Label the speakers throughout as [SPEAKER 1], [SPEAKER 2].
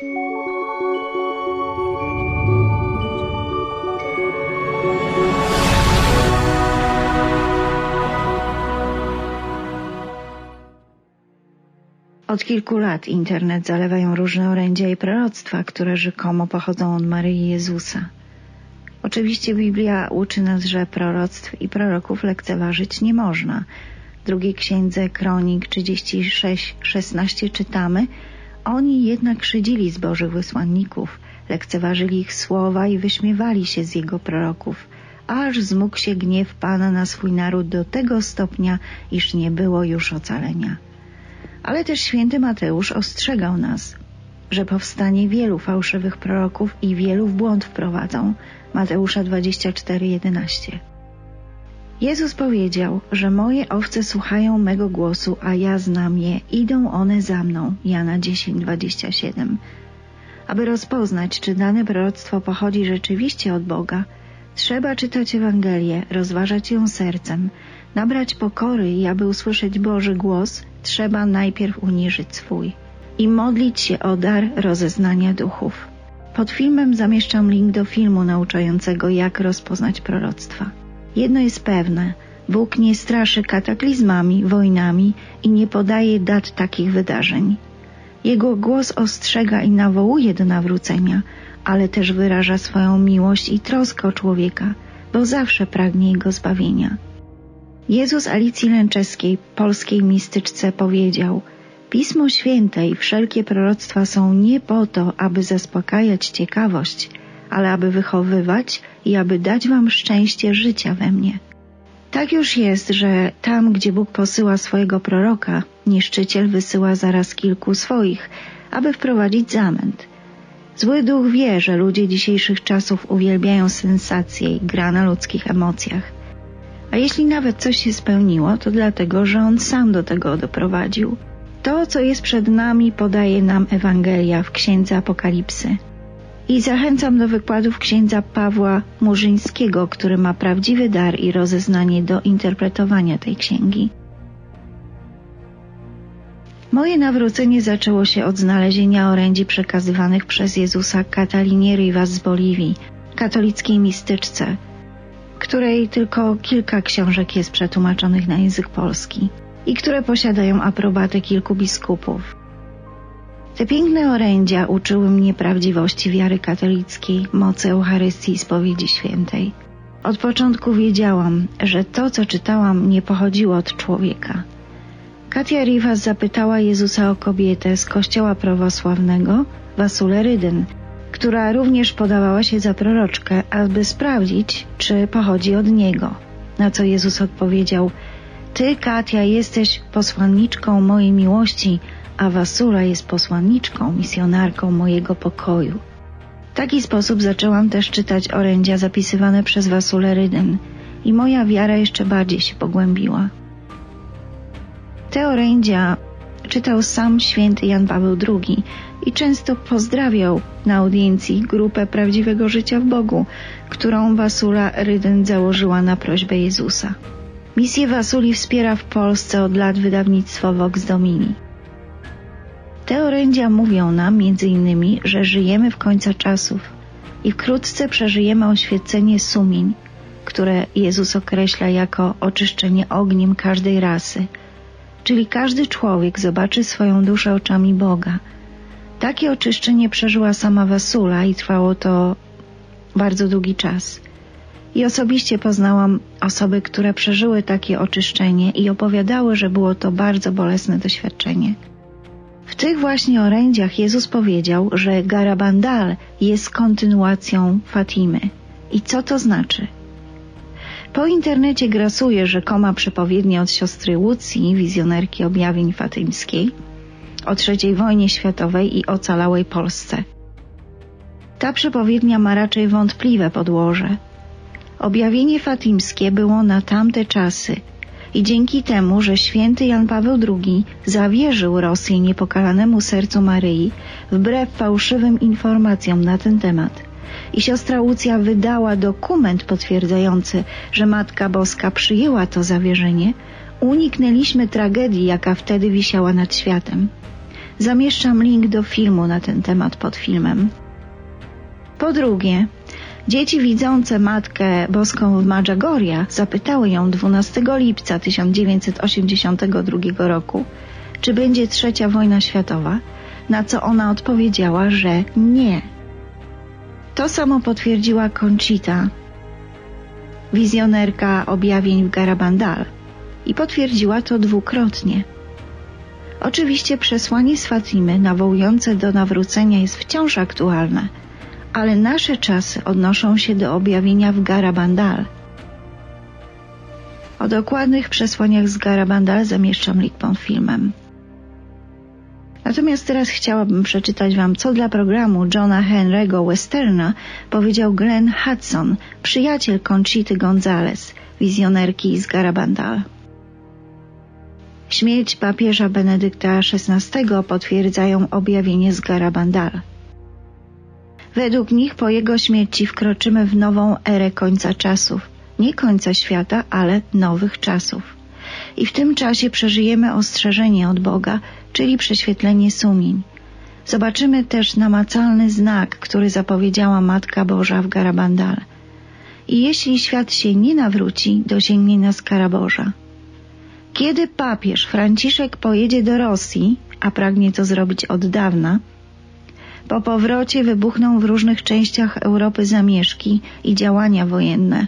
[SPEAKER 1] Od kilku lat internet zalewają różne orędzia i proroctwa, które rzekomo pochodzą od Maryi Jezusa. Oczywiście Biblia uczy nas, że proroctw i proroków lekceważyć nie można. W drugiej księdze Kronik 36:16 czytamy: Oni jednak szydzili z Bożych wysłanników, lekceważyli ich słowa i wyśmiewali się z jego proroków, aż zmógł się gniew Pana na swój naród do tego stopnia, iż nie było już ocalenia. Ale też święty Mateusz ostrzegał nas, że powstanie wielu fałszywych proroków i wielu w błąd wprowadzą. Mateusza 24:11. Jezus powiedział, że moje owce słuchają mego głosu, a ja znam je, idą one za mną. Jana 10:27. Aby rozpoznać, czy dane proroctwo pochodzi rzeczywiście od Boga, trzeba czytać Ewangelię, rozważać ją sercem, nabrać pokory i aby usłyszeć Boży głos, trzeba najpierw uniżyć swój i modlić się o dar rozeznania duchów. Pod filmem zamieszczam link do filmu nauczającego, jak rozpoznać proroctwa. Jedno jest pewne: Bóg nie straszy kataklizmami, wojnami i nie podaje dat takich wydarzeń. Jego głos ostrzega i nawołuje do nawrócenia, ale też wyraża swoją miłość i troskę o człowieka, bo zawsze pragnie jego zbawienia. Jezus Alicji Lęczeskiej, polskiej mistyczce, powiedział: Pismo Święte i wszelkie proroctwa są nie po to, aby zaspokajać ciekawość, ale aby wychowywać i aby dać Wam szczęście życia we mnie. Tak już jest, że tam, gdzie Bóg posyła swojego proroka, niszczyciel wysyła zaraz kilku swoich, aby wprowadzić zamęt. Zły duch wie, że ludzie dzisiejszych czasów uwielbiają sensacje i gra na ludzkich emocjach. A jeśli nawet coś się spełniło, to dlatego, że on sam do tego doprowadził. To, co jest przed nami, podaje nam Ewangelia w Księdze Apokalipsy. I zachęcam do wykładów księdza Pawła Murzyńskiego, który ma prawdziwy dar i rozeznanie do interpretowania tej księgi. Moje nawrócenie zaczęło się od znalezienia orędzi przekazywanych przez Jezusa Katalinie Rivas z Boliwii, katolickiej mistyczce, której tylko kilka książek jest przetłumaczonych na język polski i które posiadają aprobatę kilku biskupów. Te piękne orędzia uczyły mnie prawdziwości wiary katolickiej, mocy Eucharystii i spowiedzi świętej. Od początku wiedziałam, że to, co czytałam, nie pochodziło od człowieka. Katia Rivas zapytała Jezusa o kobietę z kościoła prawosławnego, Wasulę Rydyn, która również podawała się za proroczkę, aby sprawdzić, czy pochodzi od niego. Na co Jezus odpowiedział: Ty, Katia, jesteś posłanniczką mojej miłości, a Wasula jest posłanniczką, misjonarką mojego pokoju. W taki sposób zaczęłam też czytać orędzia zapisywane przez Wasulę Rydyn i moja wiara jeszcze bardziej się pogłębiła. Te orędzia czytał sam święty Jan Paweł II i często pozdrawiał na audiencji grupę prawdziwego życia w Bogu, którą Wasula Rydyn założyła na prośbę Jezusa. Misję Wasuli wspiera w Polsce od lat wydawnictwo Vox Domini. Te orędzia mówią nam innymi, że żyjemy w końcu czasów i wkrótce przeżyjemy oświecenie sumień, które Jezus określa jako oczyszczenie ogniem każdej rasy, czyli każdy człowiek zobaczy swoją duszę oczami Boga. Takie oczyszczenie przeżyła sama Wasula i trwało to bardzo długi czas. I osobiście poznałam osoby, które przeżyły takie oczyszczenie i opowiadały, że było to bardzo bolesne doświadczenie. W tych właśnie orędziach Jezus powiedział, że Garabandal jest kontynuacją Fatimy. I co to znaczy? Po internecie grasuje rzekoma przepowiednia od siostry Łucji, wizjonerki objawień fatymskiej, o III wojnie światowej i ocalałej Polsce. Ta przepowiednia ma raczej wątpliwe podłoże. Objawienie fatimskie było na tamte czasy i dzięki temu, że święty Jan Paweł II zawierzył Rosji niepokalanemu sercu Maryi wbrew fałszywym informacjom na ten temat – i siostra Łucja wydała dokument potwierdzający, że Matka Boska przyjęła to zawierzenie, uniknęliśmy tragedii, jaka wtedy wisiała nad światem. Zamieszczam link do filmu na ten temat pod filmem. Po drugie, dzieci widzące Matkę Boską w Madżagoria zapytały ją 12 lipca 1982 roku, czy będzie trzecia wojna światowa, na co ona odpowiedziała, że nie. To samo potwierdziła Conchita, wizjonerka objawień w Garabandal i potwierdziła to dwukrotnie. Oczywiście przesłanie z Fatimy nawołujące do nawrócenia jest wciąż aktualne, ale nasze czasy odnoszą się do objawienia w Garabandal. O dokładnych przesłaniach z Garabandal zamieszczam link pod filmem. Natomiast teraz chciałabym przeczytać Wam, co dla programu Johna Henry'ego Westerna powiedział Glenn Hudson, przyjaciel Conchity Gonzalez, wizjonerki z Garabandal. Śmierć papieża Benedykta XVI potwierdzają objawienie z Garabandal. Według nich po jego śmierci wkroczymy w nową erę końca czasów, nie końca świata, ale nowych czasów. I w tym czasie przeżyjemy ostrzeżenie od Boga, czyli prześwietlenie sumień. Zobaczymy też namacalny znak, który zapowiedziała Matka Boża w Garabandal. I jeśli świat się nie nawróci, dosięgnie nas kara Boża. Kiedy papież Franciszek pojedzie do Rosji, a pragnie to zrobić od dawna, po powrocie wybuchną w różnych częściach Europy zamieszki i działania wojenne,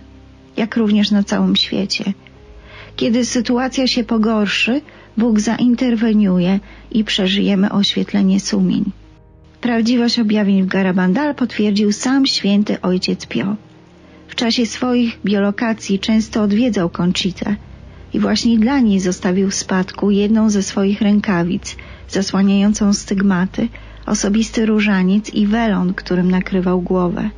[SPEAKER 1] jak również na całym świecie. Kiedy sytuacja się pogorszy, Bóg zainterweniuje i przeżyjemy oświetlenie sumień. Prawdziwość objawień w Garabandal potwierdził sam święty ojciec Pio. W czasie swoich biolokacji często odwiedzał Conchitę i właśnie dla niej zostawił w spadku jedną ze swoich rękawic zasłaniającą stygmaty, osobisty różaniec i welon, którym nakrywał głowę.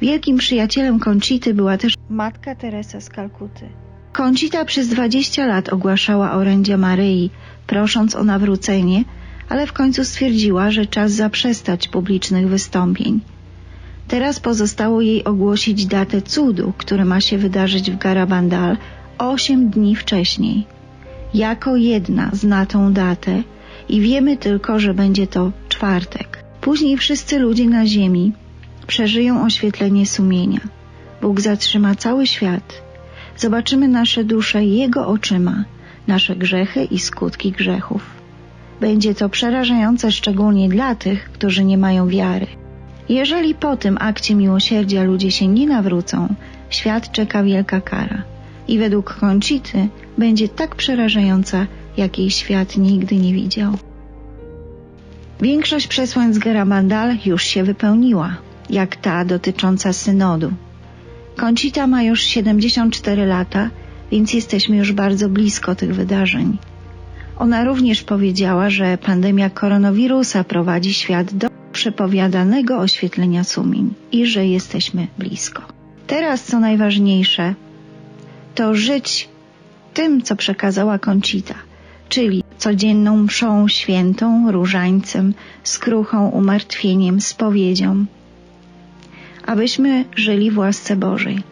[SPEAKER 1] Wielkim przyjacielem Conchity była też matka Teresa z Kalkuty. Conchita przez dwadzieścia lat ogłaszała orędzia Maryi, prosząc o nawrócenie, ale w końcu stwierdziła, że czas zaprzestać publicznych wystąpień. Teraz pozostało jej ogłosić datę cudu, który ma się wydarzyć w Garabandal osiem dni wcześniej. Jako jedna zna tą datę i wiemy tylko, że będzie to czwartek. Później wszyscy ludzie na ziemi przeżyją oświetlenie sumienia. Bóg zatrzyma cały świat. Zobaczymy nasze dusze Jego oczyma, nasze grzechy i skutki grzechów. Będzie to przerażające szczególnie dla tych, którzy nie mają wiary. Jeżeli po tym akcie miłosierdzia ludzie się nie nawrócą, świat czeka wielka kara. I według Conchity będzie tak przerażająca, jakiej świat nigdy nie widział. Większość przesłań z Garabandal już się wypełniła, jak ta dotycząca synodu. Conchita ma już 74 lata, więc jesteśmy już bardzo blisko tych wydarzeń. Ona również powiedziała, że pandemia koronawirusa prowadzi świat do przepowiadanego oświetlenia sumień i że jesteśmy blisko. Teraz, co najważniejsze, to żyć tym, co przekazała Conchita, czyli codzienną mszą świętą, różańcem, skruchą, umartwieniem, spowiedzią, abyśmy żyli w łasce Bożej.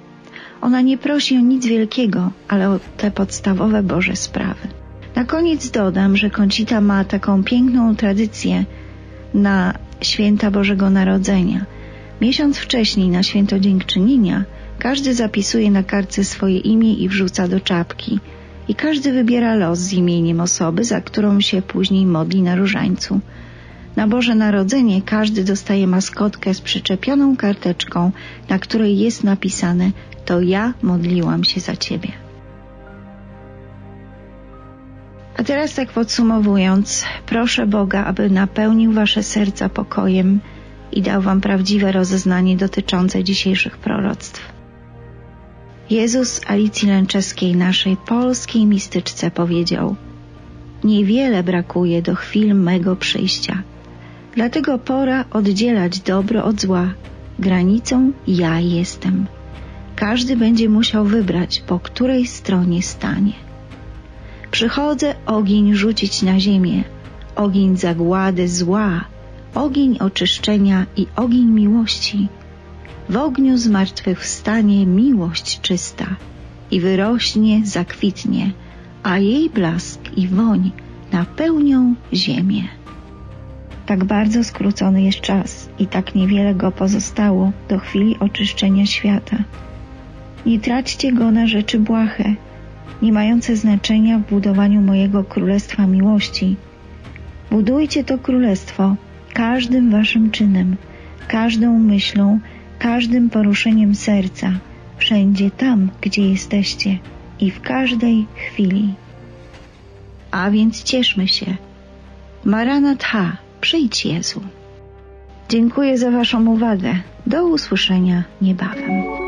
[SPEAKER 1] Ona nie prosi o nic wielkiego, ale o te podstawowe Boże sprawy. Na koniec dodam, że Kącita ma taką piękną tradycję na święta Bożego Narodzenia. Miesiąc wcześniej, na święto Dziękczynienia, każdy zapisuje na kartce swoje imię i wrzuca do czapki. I każdy wybiera los z imieniem osoby, za którą się później modli na różańcu. Na Boże Narodzenie każdy dostaje maskotkę z przyczepioną karteczką, na której jest napisane to ja modliłam się za Ciebie. A teraz tak podsumowując, proszę Boga, aby napełnił Wasze serca pokojem i dał Wam prawdziwe rozeznanie dotyczące dzisiejszych proroctw. Jezus Alicji Lęczeskiej, naszej polskiej mistyczce, powiedział Niewiele brakuje do chwil mego przyjścia. Dlatego pora oddzielać dobro od zła. Granicą ja jestem. Każdy będzie musiał wybrać, po której stronie stanie. Przychodzę ogień rzucić na ziemię, ogień zagłady zła, ogień oczyszczenia i ogień miłości. W ogniu zmartwychwstanie miłość czysta i wyrośnie, zakwitnie, a jej blask i woń napełnią ziemię. Tak bardzo skrócony jest czas i tak niewiele go pozostało do chwili oczyszczenia świata. Nie traćcie go na rzeczy błahe, nie mające znaczenia w budowaniu mojego królestwa miłości. Budujcie to królestwo każdym waszym czynem, każdą myślą, każdym poruszeniem serca, wszędzie tam, gdzie jesteście i w każdej chwili. A więc cieszmy się. Maranatha, przyjdź Jezu. Dziękuję za Waszą uwagę. Do usłyszenia niebawem.